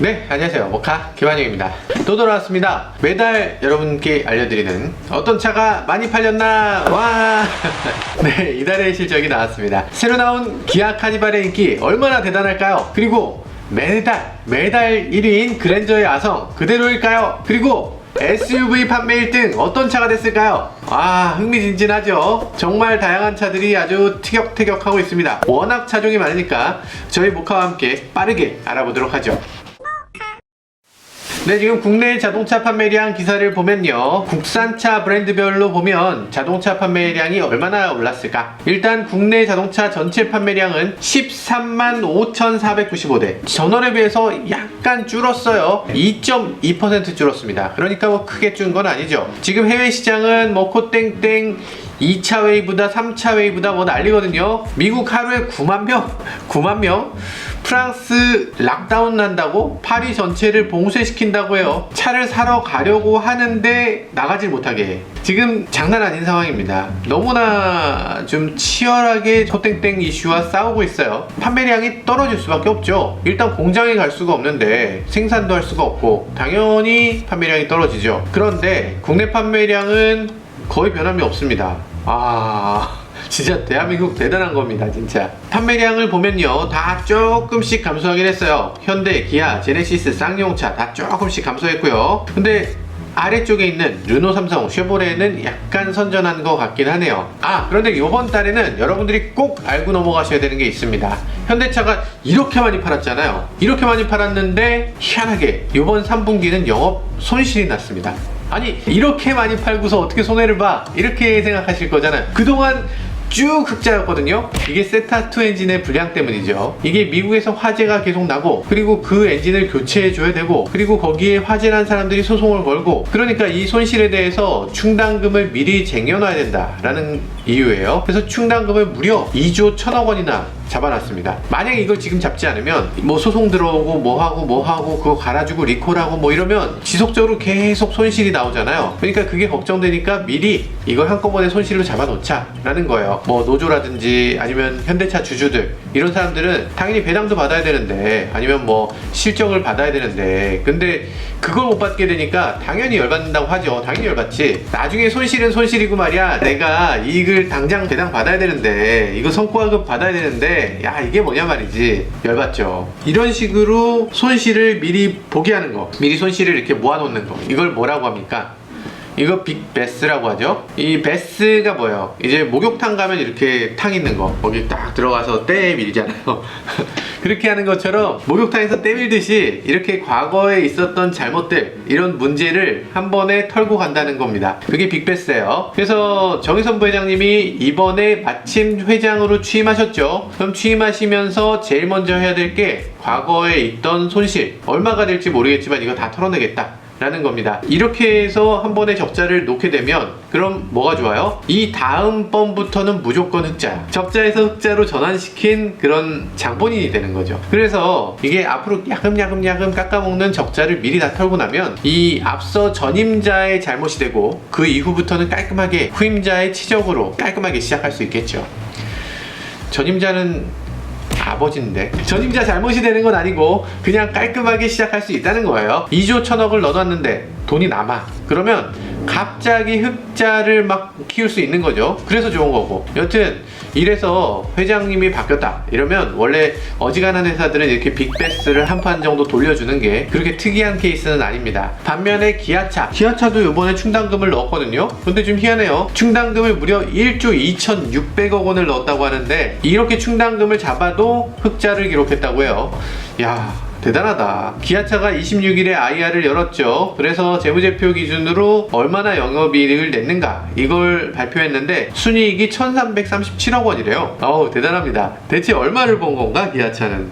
네, 안녕하세요. 모카 김한영입니다. 또 돌아왔습니다. 매달 여러분께 알려드리는 어떤 차가 많이 팔렸나? 와! 네, 이달의 실적이 나왔습니다. 새로 나온 기아 카니발의 인기 얼마나 대단할까요? 그리고 매달, 매달 1위인 그랜저의 아성 그대로일까요? 그리고 SUV 판매 1등 어떤 차가 됐을까요? 아 흥미진진하죠 정말 다양한 차들이 아주 티격태격하고 있습니다 워낙 차종이 많으니까 저희 모카와 함께 빠르게 알아보도록 하죠 네, 지금 국내 자동차 판매량 기사를 보면요. 국산차 브랜드별로 보면 자동차 판매량이 얼마나 올랐을까? 일단 국내 자동차 전체 판매량은 13만 5,495대. 전월에 비해서 약간 줄었어요. 2.2% 줄었습니다. 그러니까 뭐 크게 준 건 아니죠. 지금 해외 시장은 뭐 코땡땡 2차 웨이브다 3차 웨이브다 뭐 난리거든요. 미국 하루에 9만 명, 9만 명. 프랑스 락다운 난다고 파리 전체를 봉쇄시킨다고 해요. 차를 사러 가려고 하는데 나가질 못하게 해. 지금 장난 아닌 상황입니다. 너무나 좀 치열하게 초땡땡 이슈와 싸우고 있어요. 판매량이 떨어질 수밖에 없죠. 일단 공장에 갈 수가 없는데 생산도 할 수가 없고 당연히 판매량이 떨어지죠. 그런데 국내 판매량은 거의 변함이 없습니다. 아. 진짜 대한민국 대단한 겁니다, 진짜. 판매량을 보면요, 다 조금씩 감소하긴 했어요. 현대, 기아, 제네시스, 쌍용차 다 조금씩 감소했고요. 근데 아래쪽에 있는 르노, 삼성, 쉐보레는 약간 선전한 것 같긴 하네요. 아, 그런데 이번 달에는 여러분들이 꼭 알고 넘어가셔야 되는 게 있습니다. 현대차가 이렇게 많이 팔았잖아요. 이렇게 많이 팔았는데 희한하게 이번 3분기는 영업 손실이 났습니다. 아니 이렇게 많이 팔고서 어떻게 손해를 봐 이렇게 생각하실 거잖아요 그동안 쭉 흑자였거든요. 이게 세타2 엔진의 불량 때문이죠. 이게 미국에서 화재가 계속 나고 그리고 그 엔진을 교체해 줘야 되고 그리고 거기에 화재난 사람들이 소송을 걸고 그러니까 이 손실에 대해서 충당금을 미리 쟁여놔야 된다라는 이유예요. 그래서 충당금을 무려 2조 1천억 원이나 잡아놨습니다. 만약에 이걸 지금 잡지 않으면 뭐 소송 들어오고 뭐 하고 뭐 하고 그거 갈아주고 리콜하고 뭐 이러면 지속적으로 계속 손실이 나오잖아요. 그러니까 그게 걱정되니까 미리 이걸 한꺼번에 손실로 잡아놓자라는 거예요. 뭐 노조라든지 아니면 현대차 주주들 이런 사람들은 당연히 배당도 받아야 되는데 아니면 뭐 실적을 받아야 되는데 근데 그걸 못 받게 되니까 당연히 열받는다고 하죠. 당연히 열받지. 나중에 손실은 손실이고 말이야. 내가 이익을 당장 배당 받아야 되는데 이거 성과급 받아야 되는데 야 이게 뭐냐 말이지. 열받죠. 이런 식으로 손실을 미리 보게 하는 거. 미리 손실을 이렇게 모아놓는 거. 이걸 뭐라고 합니까? 이거 빅베스라고 하죠. 이 베스가 뭐예요? 이제 목욕탕 가면 이렇게 탕 있는 거 거기 딱 들어가서 때 밀잖아요. 그렇게 하는 것처럼 목욕탕에서 때 밀듯이 이렇게 과거에 있었던 잘못들 이런 문제를 한 번에 털고 간다는 겁니다. 그게 빅베스예요. 그래서 정의선 부회장님이 이번에 마침 회장으로 취임하셨죠. 그럼 취임하시면서 제일 먼저 해야 될 게 과거에 있던 손실 얼마가 될지 모르겠지만 이거 다 털어내겠다. 라는 겁니다. 이렇게 해서 한 번에 적자를 놓게 되면 그럼 뭐가 좋아요? 이 다음 번부터는 무조건 흑자야. 적자에서 흑자로 전환시킨 그런 장본인이 되는 거죠. 그래서 이게 앞으로 야금야금야금 깎아먹는 적자를 미리 다 털고 나면 이 앞서 전임자의 잘못이 되고 그 이후부터는 깔끔하게 후임자의 치적으로 깔끔하게 시작할 수 있겠죠. 전임자는 아버지인데 전임자 잘못이 되는 건 아니고 그냥 깔끔하게 시작할 수 있다는 거예요. 2조 천억을 넣어놨는데 돈이 남아. 그러면 갑자기 흑자를 막 키울 수 있는 거죠. 그래서 좋은 거고. 여튼 이래서 회장님이 바뀌었다. 이러면 원래 어지간한 회사들은 이렇게 빅베스를 한 판 정도 돌려주는 게 그렇게 특이한 케이스는 아닙니다. 반면에 기아차. 기아차도 이번에 충당금을 넣었거든요. 근데 좀 희한해요. 충당금을 무려 1조 2,600억 원을 넣었다고 하는데 이렇게 충당금을 잡아도 흑자를 기록했다고 해요. 야 대단하다. 기아차가 26일에 IR을 열었죠. 그래서 재무제표 기준으로 얼마나 영업이익을 냈는가 이걸 발표했는데 순이익이 1,337억 원이래요. 어우 대단합니다. 대체 얼마를 번 건가 기아차는?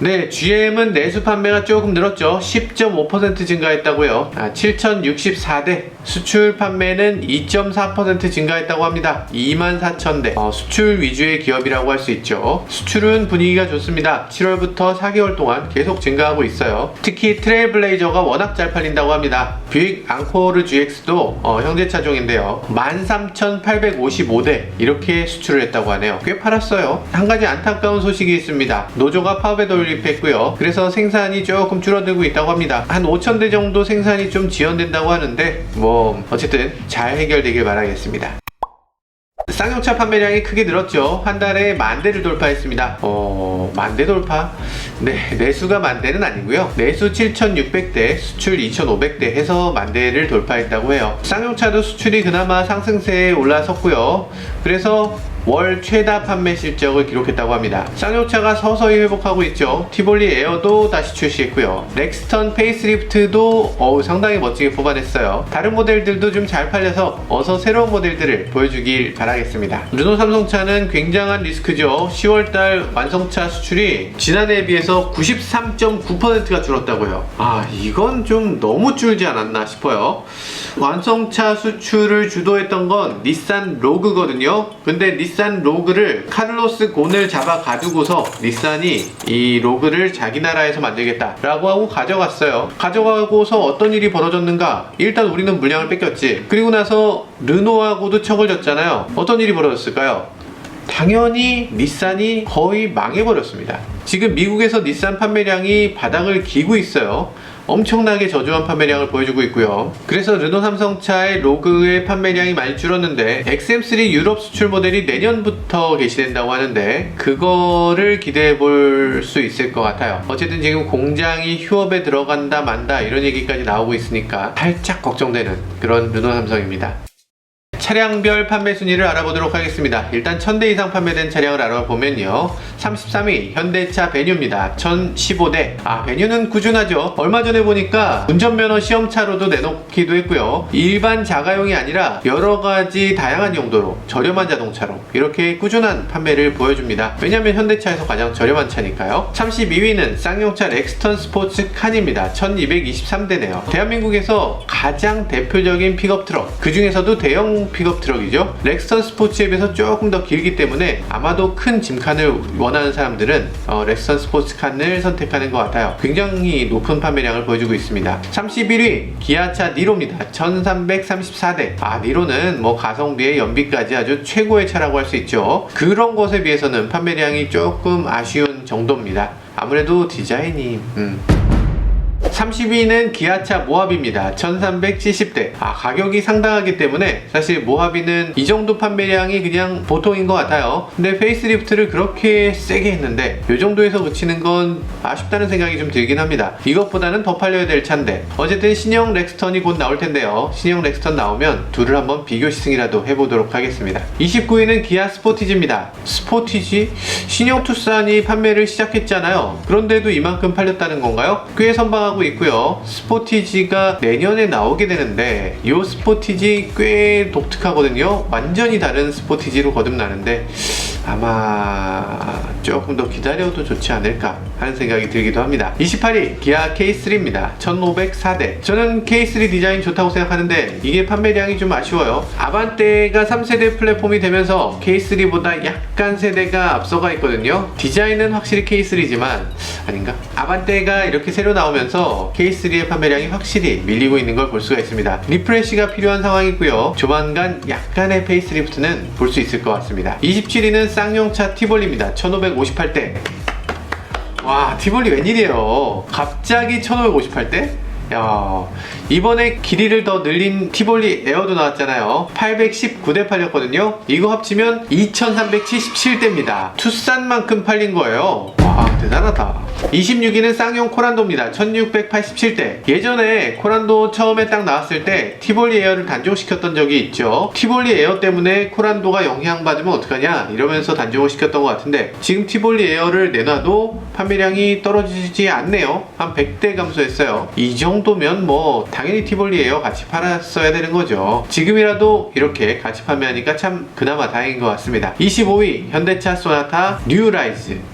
네, GM은 내수 판매가 조금 늘었죠. 10.5% 증가했다고요. 아, 7,064대. 수출 판매는 2.4% 증가했다고 합니다. 24,000대. 어, 수출 위주의 기업이라고 할 수 있죠. 수출은 분위기가 좋습니다. 7월부터 4개월 동안 계속 증가하고 있어요. 특히 트레일블레이저가 워낙 잘 팔린다고 합니다. 뷰익 앙코르 GX도 어, 형제 차종인데요. 13,855대 이렇게 수출을 했다고 하네요. 꽤 팔았어요. 한 가지 안타까운 소식이 있습니다. 노조가 파업에 돌 돌입했고요. 그래서 생산이 조금 줄어들고 있다고 합니다. 한 5천 대 정도 생산이 좀 지연된다고 하는데 뭐 어쨌든 잘 해결되길 바라겠습니다. 쌍용차 판매량이 크게 늘었죠. 한 달에 만 대를 돌파했습니다. 어, 만 대 돌파? 네, 내수가 만 대는 아니고요. 내수 7,600대, 수출 2,500대 해서 만 대를 돌파했다고 해요. 쌍용차도 수출이 그나마 상승세에 올라섰고요. 그래서 월 최다 판매 실적을 기록했다고 합니다. 쌍용차가 서서히 회복하고 있죠. 티볼리 에어도 다시 출시했고요. 렉스턴 페이스리프트도 어우, 상당히 멋지게 뽑아냈어요. 다른 모델들도 좀 잘 팔려서 어서 새로운 모델들을 보여주길 바라겠습니다. 르노 삼성차는 굉장한 리스크죠. 10월달 완성차 수출이 지난해에 비해서 93.9%가 줄었다고요. 아 이건 좀 너무 줄지 않았나 싶어요. 완성차 수출을 주도했던 건 닛산 로그거든요. 근데 닛산 로그를 카를로스 곤을 잡아 가두고서 닛산이 이 로그를 자기 나라에서 만들겠다 라고 하고 가져갔어요. 가져가고서 어떤 일이 벌어졌는가? 일단 우리는 물량을 뺏겼지. 그리고 나서 르노하고도 척을 졌잖아요. 어떤 일이 벌어졌을까요? 당연히 닛산이 거의 망해버렸습니다. 지금 미국에서 닛산 판매량이 바닥을 기고 있어요. 엄청나게 저조한 판매량을 보여주고 있고요. 그래서 르노 삼성차의 로그의 판매량이 많이 줄었는데 XM3 유럽 수출 모델이 내년부터 개시된다고 하는데 그거를 기대해 볼 수 있을 것 같아요. 어쨌든 지금 공장이 휴업에 들어간다 만다 이런 얘기까지 나오고 있으니까 살짝 걱정되는 그런 르노 삼성입니다. 차량별 판매 순위를 알아보도록 하겠습니다. 일단 1000대 이상 판매된 차량을 알아보면요. 33위 현대차 베뉴입니다. 1015대. 아, 베뉴는 꾸준하죠. 얼마 전에 보니까 운전면허 시험차로도 내놓기도 했고요. 일반 자가용이 아니라 여러 가지 다양한 용도로 저렴한 자동차로 이렇게 꾸준한 판매를 보여줍니다. 왜냐면 현대차에서 가장 저렴한 차니까요. 32위는 쌍용차 렉스턴 스포츠 칸입니다. 1223대네요. 대한민국에서 가장 대표적인 픽업 트럭. 그 중에서도 대형 픽업 트럭이죠. 렉스턴 스포츠에 비해서 조금 더 길기 때문에 아마도 큰 짐칸을 원하는 사람들은 어, 렉스턴 스포츠 칸을 선택하는 것 같아요. 굉장히 높은 판매량을 보여주고 있습니다. 31위 기아차 니로입니다. 1334대. 아 니로는 뭐 가성비에 연비까지 아주 최고의 차라고 할 수 있죠. 그런 것에 비해서는 판매량이 조금 아쉬운 정도입니다. 아무래도 디자인이 음. 30위는 기아차 모하비입니다. 1370대. 아, 가격이 상당하기 때문에 사실 모하비는 이 정도 판매량이 그냥 보통인 것 같아요. 근데 페이스리프트를 그렇게 세게 했는데 이 정도에서 그치는 건 아쉽다는 생각이 좀 들긴 합니다. 이것보다는 더 팔려야 될 차인데 어쨌든 신형 렉스턴이 곧 나올 텐데요. 신형 렉스턴 나오면 둘을 한번 비교 시승이라도 해보도록 하겠습니다. 29위는 기아 스포티지입니다. 스포티지? 신형 투싼이 판매를 시작했잖아요. 그런데도 이만큼 팔렸다는 건가요? 꽤 선방하고 있고요. 스포티지가 내년에 나오게 되는데 이 스포티지 꽤 독특하거든요. 완전히 다른 스포티지로 거듭나는데 아마 조금 더 기다려도 좋지 않을까 하는 생각이 들기도 합니다. 28위 기아 K3입니다. 1504대. 저는 K3 디자인 좋다고 생각하는데 이게 판매량이 좀 아쉬워요. 아반떼가 3세대 플랫폼이 되면서 K3보다 약간 세대가 앞서가 있거든요. 디자인은 확실히 K3지만 아닌가? 아반떼가 이렇게 새로 나오면서 K3의 판매량이 확실히 밀리고 있는 걸 볼 수가 있습니다. 리프레시가 필요한 상황이고요. 조만간 약간의 페이스리프트는 볼 수 있을 것 같습니다. 27위는 쌍용차 티볼리입니다. 1558대. 와, 티볼리 웬일이에요? 갑자기 1558대? 야, 이번에 길이를 더 늘린 티볼리 에어도 나왔잖아요. 819대 팔렸거든요. 이거 합치면 2377대입니다. 투싼만큼 팔린 거예요. 와, 대단하다. 26위는 쌍용 코란도입니다. 1687대. 예전에 코란도 처음에 딱 나왔을 때 티볼리 에어를 단종시켰던 적이 있죠. 티볼리 에어 때문에 코란도가 영향받으면 어떡하냐 이러면서 단종을 시켰던 것 같은데 지금 티볼리 에어를 내놔도 판매량이 떨어지지 않네요. 한 100대 감소했어요. 이 정도면 뭐 당연히 티볼리 에어 같이 팔았어야 되는 거죠. 지금이라도 이렇게 같이 판매하니까 참 그나마 다행인 것 같습니다. 25위 현대차 소나타 뉴라이즈.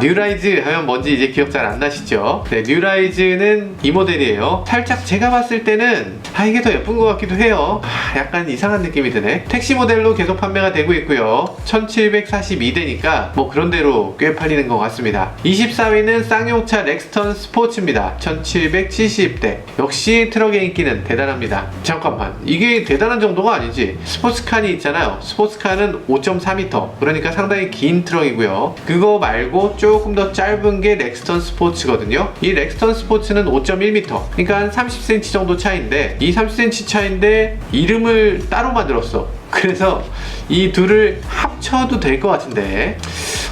뉴라이즈 하면 뭔지 이제 기억 잘 안 나시죠? 네, 뉴라이즈는 이 모델이에요. 살짝 제가 봤을 때는 아 이게 더 예쁜 것 같기도 해요. 아, 약간 이상한 느낌이 드네. 택시 모델로 계속 판매가 되고 있고요. 1742대니까 뭐 그런 대로 꽤 팔리는 것 같습니다. 24위는 쌍용차 렉스턴 스포츠입니다. 1770대. 역시 트럭의 인기는 대단합니다. 잠깐만 이게 대단한 정도가 아니지. 스포츠칸이 있잖아요. 스포츠칸은 5.4m 그러니까 상당히 긴 트럭이고요. 그거 말고 조금 더 짧은 게 렉스턴 스포츠거든요. 이 렉스턴 스포츠는 5.1m, 그러니까 한 30cm 정도 차인데 이 30cm 차인데 이름을 따로 만들었어. 그래서 이 둘을 합쳐도 될 것 같은데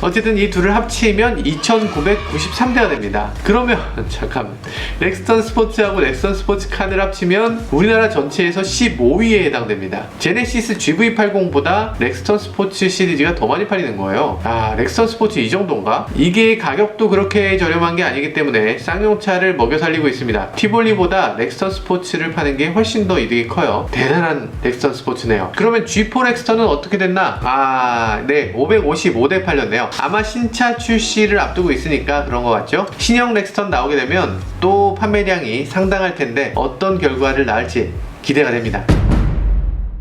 어쨌든 이 둘을 합치면 2993대가 됩니다. 그러면 잠깐만 렉스턴 스포츠하고 렉스턴 스포츠 칸을 합치면 우리나라 전체에서 15위에 해당됩니다. 제네시스 GV80보다 렉스턴 스포츠 시리즈가 더 많이 팔리는 거예요. 아 렉스턴 스포츠 이 정도인가? 이게 가격도 그렇게 저렴한 게 아니기 때문에 쌍용차를 먹여 살리고 있습니다. 티볼리보다 렉스턴 스포츠를 파는 게 훨씬 더 이득이 커요. 대단한 렉스턴 스포츠네요. 그러면 G4 렉스턴은 어떻게 됐나? 아, 네, 555대 팔렸네요. 아마 신차 출시를 앞두고 있으니까 그런 것 같죠? 신형 렉스턴 나오게 되면 또 판매량이 상당할 텐데 어떤 결과를 낳을지 기대가 됩니다.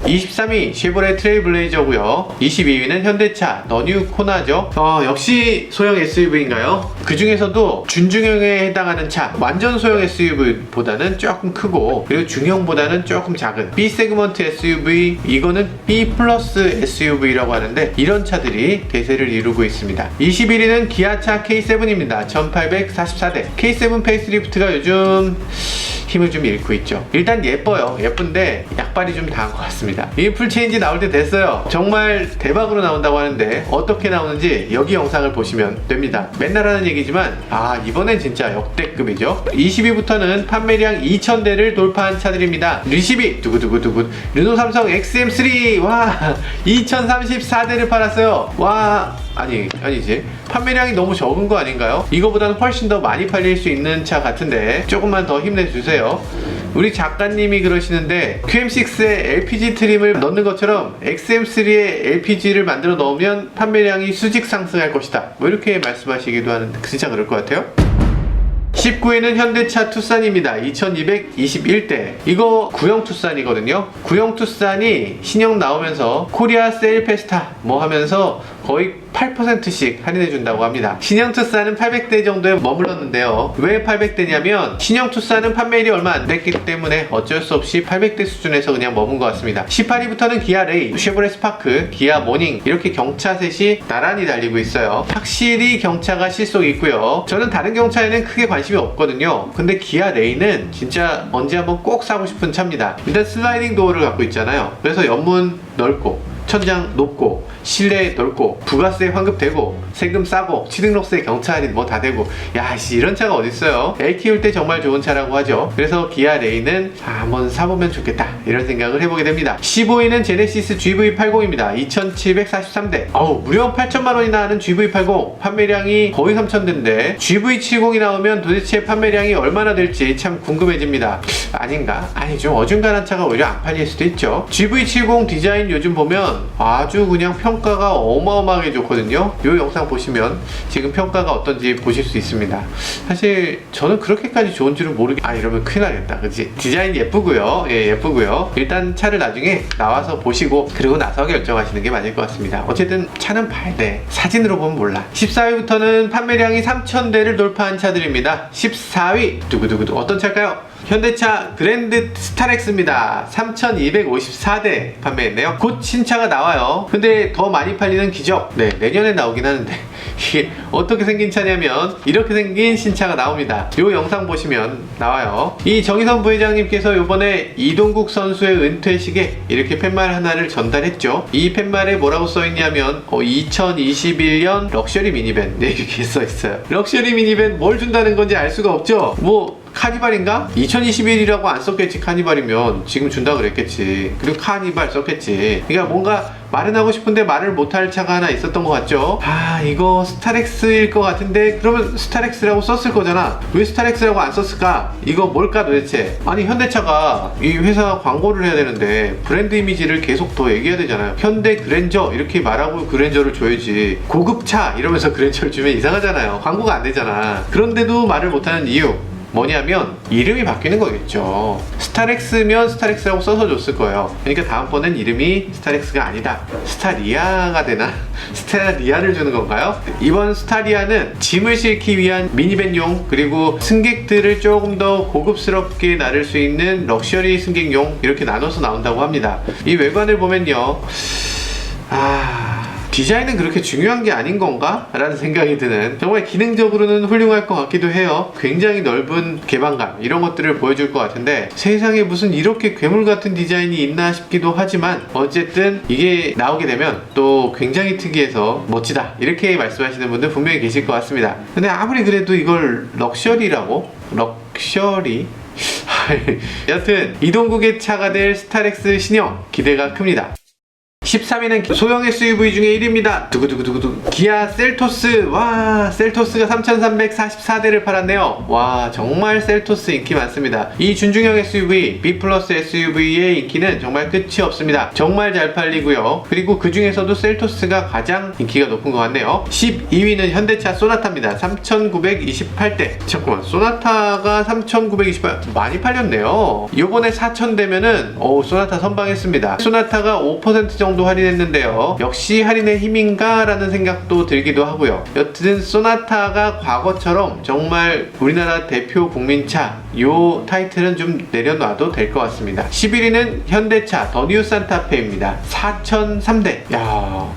23위 쉐보레 트레이블레이저고요. 22위는 현대차 너뉴 코나죠. 어, 역시 소형 SUV인가요? 그 중에서도 준중형에 해당하는 차 완전 소형 SUV보다는 조금 크고 그리고 중형보다는 조금 작은 B 세그먼트 SUV 이거는 B 플러스 SUV라고 하는데 이런 차들이 대세를 이루고 있습니다. 21위는 기아차 K7입니다. 1844대 K7 페이스리프트가 요즘 힘을 좀 잃고 있죠. 일단 예뻐요. 예쁜데 약발이 좀 다한 것 같습니다. 이 풀체인지 나올 때 됐어요. 정말 대박으로 나온다고 하는데 어떻게 나오는지 여기 영상을 보시면 됩니다. 맨날 하는 얘기지만 아 이번엔 진짜 역대급이죠. 20위부터는 판매량 2,000대를 돌파한 차들입니다. 리시비 두구두구두구 르노 삼성 XM3 와 2,034대를 팔았어요. 와 아니 아니지 판매량이 너무 적은 거 아닌가요? 이거보다는 훨씬 더 많이 팔릴 수 있는 차 같은데 조금만 더 힘내주세요 우리 작가님이 그러시는데 QM6에 LPG 트림을 넣는 것처럼 XM3에 LPG를 만들어 넣으면 판매량이 수직 상승할 것이다 뭐 이렇게 말씀하시기도 하는데 진짜 그럴 것 같아요? 19위는 현대차 투싼입니다. 2221대. 이거 구형 투싼이거든요. 구형 투싼이 신형 나오면서 코리아 세일 페스타 뭐 하면서 거의 8%씩 할인해 준다고 합니다. 신형 투싼은 800대 정도에 머물렀는데요. 왜 800대냐면 신형 투싼은 판매일이 얼마 안 됐기 때문에 어쩔 수 없이 800대 수준에서 그냥 머문 것 같습니다. 18위부터는 기아 레이, 쉐보레 스파크, 기아 모닝 이렇게 경차 셋이 나란히 달리고 있어요. 확실히 경차가 실속 있고요. 저는 다른 경차에는 크게 관심이 없거든요. 근데 기아 레이는 진짜 언제 한번 꼭 사고 싶은 차입니다. 일단 슬라이딩 도어를 갖고 있잖아요. 그래서 옆문 넓고 천장 높고 실내 넓고 부가세 환급되고 세금 싸고 취등록세 할인 뭐다 되고. 야씨 이런 차가 어딨어요? 애 키울 때 정말 좋은 차라고 하죠. 그래서 기아 레이는 아, 한번 사보면 좋겠다. 이런 생각을 해보게 됩니다. 15위는 제네시스 GV80입니다. 2743대. 어우 무려 8천만원이나 하는 GV80 판매량이 거의 3천대인데 GV70이 나오면 도대체 판매량이 얼마나 될지 참 궁금해집니다. 아닌가? 아니 좀 어중간한 차가 오히려 안 팔릴 수도 있죠. GV70 디자인 요즘 보면 아주 그냥 평가가 어마어마하게 좋거든요. 이 영상 보시면 지금 평가가 어떤지 보실 수 있습니다. 사실 저는 그렇게까지 좋은 줄은 모르겠. 아 이러면 큰일 나겠다, 그지? 디자인 예쁘고요, 예 예쁘고요. 일단 차를 나중에 나와서 보시고 그리고 나서 결정하시는 게 맞을 것 같습니다. 어쨌든 차는 봐야 돼. 사진으로 보면 몰라. 14위부터는 판매량이 3,000대를 돌파한 차들입니다. 14위 두구두구두 어떤 차일까요? 현대차 그랜드 스타렉스입니다. 3,254대 판매했네요. 곧 신차가 나와요. 근데 더 많이 팔리는 기적. 네, 내년에 나오긴 하는데 이게 어떻게 생긴 차냐면 이렇게 생긴 신차가 나옵니다. 이 영상 보시면 나와요. 이 정희선 부회장님께서 이번에 이동국 선수의 은퇴식에 이렇게 팻말 하나를 전달했죠. 이 팻말에 뭐라고 써있냐면 어, 2021년 럭셔리 미니밴 네, 이렇게 써있어요. 럭셔리 미니밴 뭘 준다는 건지 알 수가 없죠. 뭐 카니발인가? 2021이라고 안 썼겠지 카니발이면. 지금 준다 그랬겠지. 그리고 카니발 썼겠지. 그러니까 뭔가 말은 하고 싶은데 말을 못할 차가 하나 있었던 것 같죠? 아 이거 스타렉스일 것 같은데 그러면 스타렉스라고 썼을 거잖아. 왜 스타렉스라고 안 썼을까? 이거 뭘까 도대체? 아니 현대차가 이 회사 광고를 해야 되는데 브랜드 이미지를 계속 더 얘기해야 되잖아요. 현대 그랜저 이렇게 말하고 그랜저를 줘야지. 고급차 이러면서 그랜저를 주면 이상하잖아요. 광고가 안 되잖아. 그런데도 말을 못하는 이유 뭐냐면 이름이 바뀌는 거겠죠. 스타렉스면 스타렉스라고 써서 줬을 거예요. 그러니까 다음번엔 이름이 스타렉스가 아니다. 스타리아가 되나? 스타리아를 주는 건가요? 이번 스타리아는 짐을 싣기 위한 미니밴용 그리고 승객들을 조금 더 고급스럽게 나를 수 있는 럭셔리 승객용 이렇게 나눠서 나온다고 합니다. 이 외관을 보면요. 아 디자인은 그렇게 중요한 게 아닌 건가? 라는 생각이 드는 정말 기능적으로는 훌륭할 것 같기도 해요. 굉장히 넓은 개방감 이런 것들을 보여줄 것 같은데 세상에 무슨 이렇게 괴물 같은 디자인이 있나 싶기도 하지만 어쨌든 이게 나오게 되면 또 굉장히 특이해서 멋지다 이렇게 말씀하시는 분들 분명히 계실 것 같습니다. 근데 아무리 그래도 이걸 럭셔리라고 럭셔리 여튼 이동국의 차가 될 스타렉스 신형 기대가 큽니다. 13위는 소형 SUV 중에 1위입니다. 두구두구두구두 기아 셀토스 와 셀토스가 3,344대를 팔았네요. 와 정말 셀토스 인기 많습니다. 이 준중형 SUV B 플러스 SUV의 인기는 정말 끝이 없습니다. 정말 잘 팔리고요. 그리고 그 중에서도 셀토스가 가장 인기가 높은 것 같네요. 12위는 현대차 소나타입니다. 3,928대. 잠깐만 소나타가 3,928 많이 팔렸네요. 요번에 4,000대면은 오 소나타 선방했습니다. 소나타가 5% 정도 할인했는데요. 역시 할인의 힘인가? 라는 생각도 들기도 하고요. 여튼 소나타가 과거처럼 정말 우리나라 대표 국민차 요 타이틀은 좀 내려놔도 될 것 같습니다. 11위는 현대차 더뉴 산타페입니다. 4,003대. 야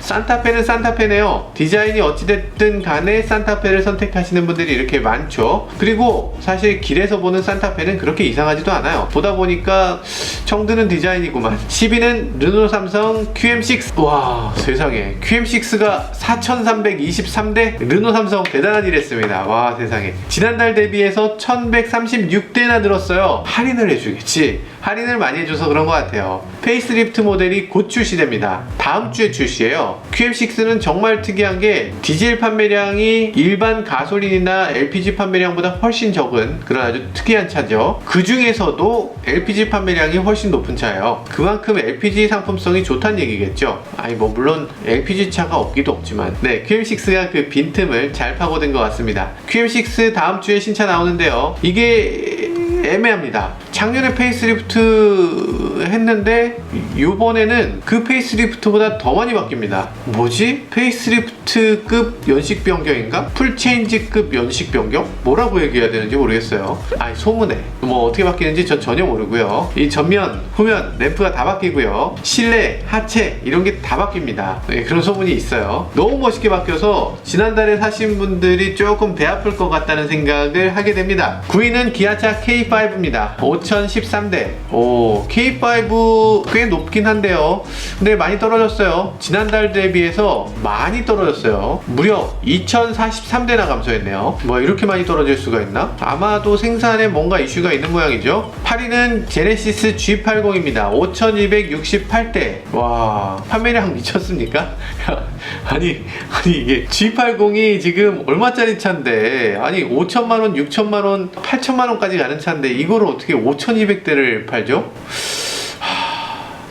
산타페는 산타페네요. 디자인이 어찌됐든 간에 산타페를 선택하시는 분들이 이렇게 많죠. 그리고 사실 길에서 보는 산타페는 그렇게 이상하지도 않아요. 보다 보니까 청드는 디자인이구만. 10위는 르노 삼성 QM6. 와 세상에 QM6가 4,323대 르노 삼성 대단한 일 했습니다. 와 세상에. 지난달 대비해서 1,136대나 늘었어요. 할인을 해주겠지. 할인을 많이 해줘서 그런 것 같아요. 페이스리프트 모델이 곧 출시됩니다. 다음 주에 출시해요. QM6는 정말 특이한 게 디젤 판매량이 일반 가솔린이나 LPG 판매량보다 훨씬 적은 그런 아주 특이한 차죠. 그 중에서도 LPG 판매량이 훨씬 높은 차예요. 그만큼 LPG 상품성이 좋다는 얘기겠죠. 아니 뭐 물론 LPG 차가 없기도 없지만 네 QM6가 그 빈틈을 잘 파고든 것 같습니다. QM6 다음 주에 신차 나오는데요. 이게 애매합니다. 작년에 페이스리프트 했는데 이번에는 그 페이스리프트보다 더 많이 바뀝니다. 뭐지? 페이스리프트급 연식 변경인가? 풀체인지급 연식 변경? 뭐라고 얘기해야 되는지 모르겠어요. 아니 소문에 뭐 어떻게 바뀌는지 전 전혀 모르고요. 이 전면, 후면 램프가 다 바뀌고요. 실내, 하체 이런 게 다 바뀝니다. 네, 그런 소문이 있어요. 너무 멋있게 바뀌어서 지난달에 사신 분들이 조금 배 아플 것 같다는 생각을 하게 됩니다. 9위는 기아차 K5 입니다. 5013대. 오, K5 꽤 높긴 한데요. 근데 많이 떨어졌어요. 지난달 대비해서 많이 떨어졌어요. 무려 2043대나 감소했네요. 뭐 이렇게 많이 떨어질 수가 있나? 아마도 생산에 뭔가 이슈가 있는 모양이죠. 8위는 제네시스 G80입니다. 5268대. 와, 판매량 미쳤습니까? 아니, 아니 이게 G80이 지금 얼마짜리 차인데 아니 5천만 원, 6천만 원, 8천만 원까지 가는 차인데 이거를 어떻게 5,200대를 팔죠?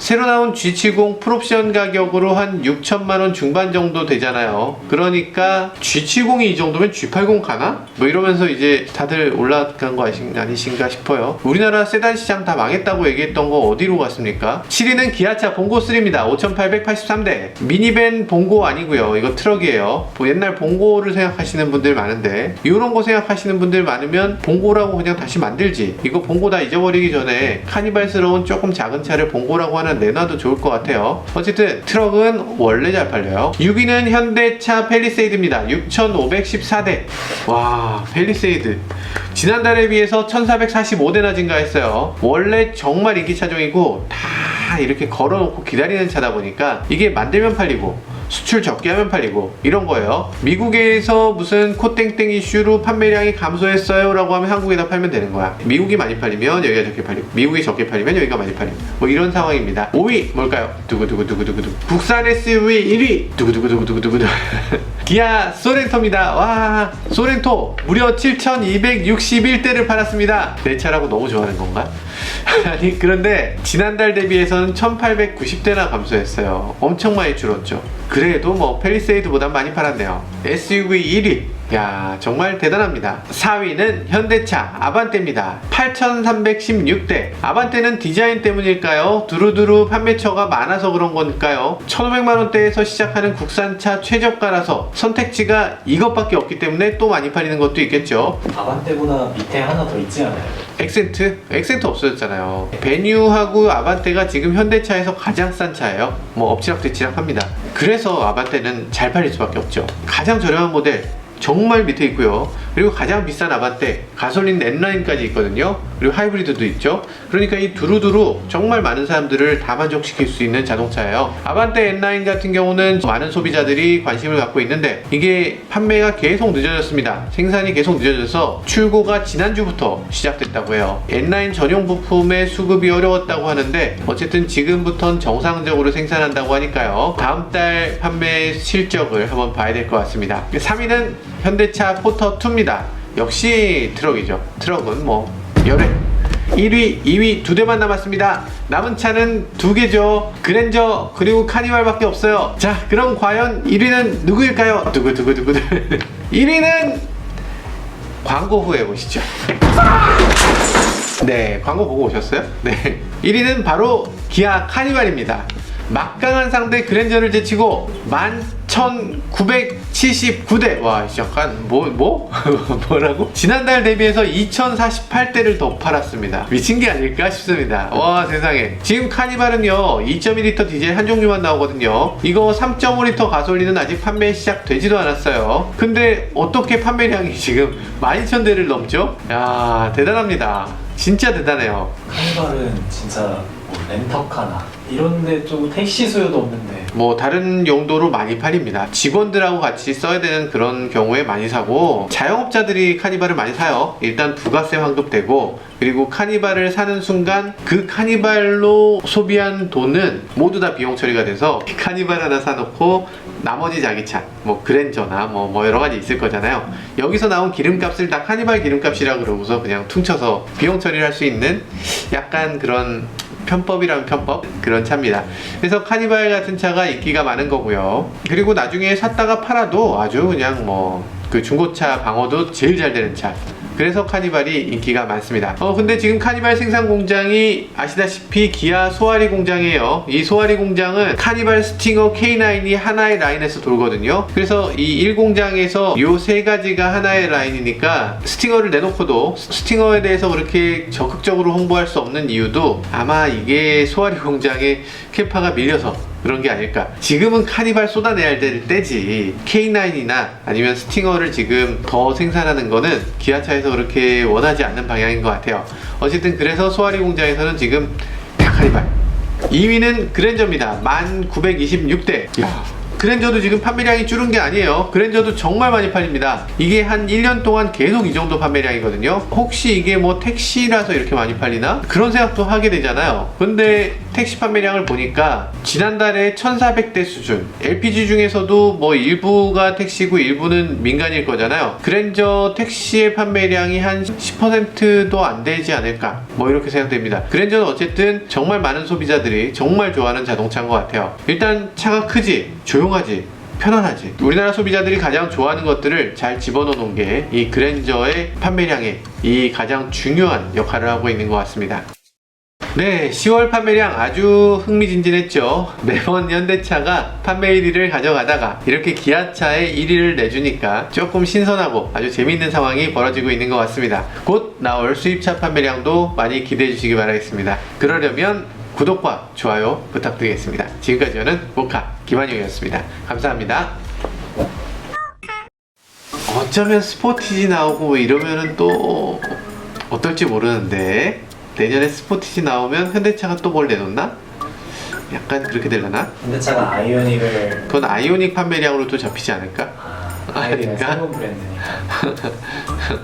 새로 나온 G70 풀옵션 가격으로 한 6천만 원 중반 정도 되잖아요. 그러니까 G70이 이 정도면 G80 가나? 뭐 이러면서 이제 다들 올라간 거 아니신가 싶어요. 우리나라 세단 시장 다 망했다고 얘기했던 거 어디로 갔습니까? 7위는 기아차 봉고 3입니다. 5,883대. 미니밴 봉고 아니고요. 이거 트럭이에요. 뭐 옛날 봉고를 생각하시는 분들 많은데 이런 거 생각하시는 분들 많으면 봉고라고 그냥 다시 만들지. 이거 봉고 다 잊어버리기 전에 카니발스러운 조금 작은 차를 봉고라고 하나 내놔도 좋을 것 같아요. 어쨌든 트럭은 원래 잘 팔려요. 6위는 현대차 펠리세이드입니다. 6,514대. 와, 펠리세이드. 지난달에 비해서 1,445대나 증가했어요. 원래 정말 인기 차종이고 다 이렇게 걸어놓고 기다리는 차다 보니까 이게 만들면 팔리고 수출 적게 하면 팔리고 이런 거예요. 미국에서 무슨 코땡땡 이슈로 판매량이 감소했어요 라고 하면 한국에다 팔면 되는 거야. 미국이 많이 팔리면 여기가 적게 팔리고 미국이 적게 팔리면 여기가 많이 팔리고 뭐 이런 상황입니다. 5위 뭘까요? 두구두구두구두구두 국산 SUV 1위 두구두구두구두구두구 기아 소렌토입니다. 와 소렌토 무려 7,261대를 팔았습니다. 내 차라고 너무 좋아하는 건가? 아니 그런데 지난달 대비해서는 1890대나 감소했어요. 엄청 많이 줄었죠. 그래도 뭐 펠리세이드보단 많이 팔았네요. SUV 1위 야 정말 대단합니다 4위는 현대차 아반떼입니다 8316대 아반떼는 디자인 때문일까요 두루두루 판매처가 많아서 그런 건가요 1500만원대에서 시작하는 국산차 최저가라서 선택지가 이것밖에 없기 때문에 또 많이 팔리는 것도 있겠죠 아반떼보다 밑에 하나 더 있지 않아요? 엑센트? 엑센트 없어졌잖아요. 베뉴하고 아반떼가 지금 현대차에서 가장 싼 차예요. 뭐 엎치락뒤치락합니다. 그래서 아반떼는 잘 팔릴 수밖에 없죠. 가장 저렴한 모델 정말 밑에 있고요. 그리고 가장 비싼 아반떼 가솔린 N라인까지 있거든요. 그리고 하이브리드도 있죠. 그러니까 이 두루두루 정말 많은 사람들을 다 만족시킬 수 있는 자동차예요. 아반떼 N라인 같은 경우는 많은 소비자들이 관심을 갖고 있는데 이게 판매가 계속 늦어졌습니다. 생산이 계속 늦어져서 출고가 지난주부터 시작됐다고 해요. N라인 전용 부품의 수급이 어려웠다고 하는데 어쨌든 지금부터는 정상적으로 생산한다고 하니까요. 다음 달 판매 실적을 한번 봐야 될 것 같습니다. 3위는 현대차 포터2입니다. 역시 트럭이죠. 트럭은 뭐 열애 1위, 2위 두 대만 남았습니다. 남은 차는 두 개죠. 그랜저 그리고 카니발밖에 없어요. 자, 그럼 과연 1위는 누구일까요? 두구 두구 두구. 1위는 광고 후에 보시죠. 네, 광고 보고 오셨어요? 네. 1위는 바로 기아 카니발입니다. 막강한 상대 그랜저를 제치고 11,979대. 와, 약간, 뭐, 뭐? 뭐라고? 지난달 대비해서 2,048대를 더 팔았습니다. 미친 게 아닐까 싶습니다. 와, 세상에. 지금 카니발은요, 2.2L 디젤 한 종류만 나오거든요. 이거 3.5L 가솔린은 아직 판매 시작되지도 않았어요. 근데 어떻게 판매량이 지금 12,000대를 넘죠? 야, 대단합니다. 진짜 대단해요. 카니발은 진짜 뭐 렌터카나 이런데 좀 택시 수요도 없는데 뭐 다른 용도로 많이 팔립니다. 직원들하고 같이 써야 되는 그런 경우에 많이 사고 자영업자들이 카니발을 많이 사요. 일단 부가세 환급되고 그리고 카니발을 사는 순간 그 카니발로 소비한 돈은 모두 다 비용 처리가 돼서 카니발 하나 사놓고 나머지 자기 차, 뭐 그랜저나 뭐, 뭐 여러 가지 있을 거잖아요. 여기서 나온 기름값을 다 카니발 기름값이라 그러고서 그냥 퉁쳐서 비용 처리를 할 수 있는 약간 그런 편법이라면 편법 그런 차입니다. 그래서 카니발 같은 차가 인기가 많은 거고요. 그리고 나중에 샀다가 팔아도 아주 그냥 뭐 그 중고차 방어도 제일 잘 되는 차. 그래서 카니발이 인기가 많습니다. 어 근데 지금 카니발 생산 공장이 아시다시피 기아 소아리 공장이에요. 이 소아리 공장은 카니발 스팅어 K9이 하나의 라인에서 돌거든요. 그래서 이 1공장에서 요 세 가지가 하나의 라인이니까 스팅어를 내놓고도 스팅어에 대해서 그렇게 적극적으로 홍보할 수 없는 이유도 아마 이게 소아리 공장의 캐파가 밀려서 그런 게 아닐까. 지금은 카니발 쏟아내야 될 때지. K9이나 아니면 스팅어를 지금 더 생산하는 거는 기아차에서 그렇게 원하지 않는 방향인 것 같아요. 어쨌든 그래서 소아리 공장에서는 지금 다 카니발. 2위는 그랜저입니다. 1926대. 야. 그랜저도 지금 판매량이 줄은 게 아니에요. 그랜저도 정말 많이 팔립니다. 이게 한 1년 동안 계속 이 정도 판매량이거든요. 혹시 이게 뭐 택시라서 이렇게 많이 팔리나? 그런 생각도 하게 되잖아요. 근데 택시 판매량을 보니까 지난달에 1400대 수준. LPG 중에서도 뭐 일부가 택시고 일부는 민간일 거잖아요. 그랜저 택시의 판매량이 한 10%도 안 되지 않을까. 뭐 이렇게 생각됩니다. 그랜저는 어쨌든 정말 많은 소비자들이 정말 좋아하는 자동차인 것 같아요. 일단 차가 크지, 조용하지, 편안하지. 우리나라 소비자들이 가장 좋아하는 것들을 잘 집어넣어 놓은 게 이 그랜저의 판매량에 이 가장 중요한 역할을 하고 있는 것 같습니다. 네, 10월 판매량 아주 흥미진진했죠. 매번 현대차가 판매 1위를 가져가다가 이렇게 기아차의 1위를 내주니까 조금 신선하고 아주 재미있는 상황이 벌어지고 있는 것 같습니다. 곧 나올 수입차 판매량도 많이 기대해 주시기 바라겠습니다. 그러려면 구독과 좋아요 부탁드리겠습니다. 지금까지 저는 모카 김한용이었습니다. 감사합니다. 어쩌면 스포티지 나오고 이러면은 또 어떨지 모르는데 내년에 스포티지 나오면 현대차가 또 뭘 내놓나? 약간 그렇게 되려나? 현대차가 아이오닉을 그건 아이오닉 판매량으로 또 잡히지 않을까? 아, 아이오닉은? 새로운 브랜드니까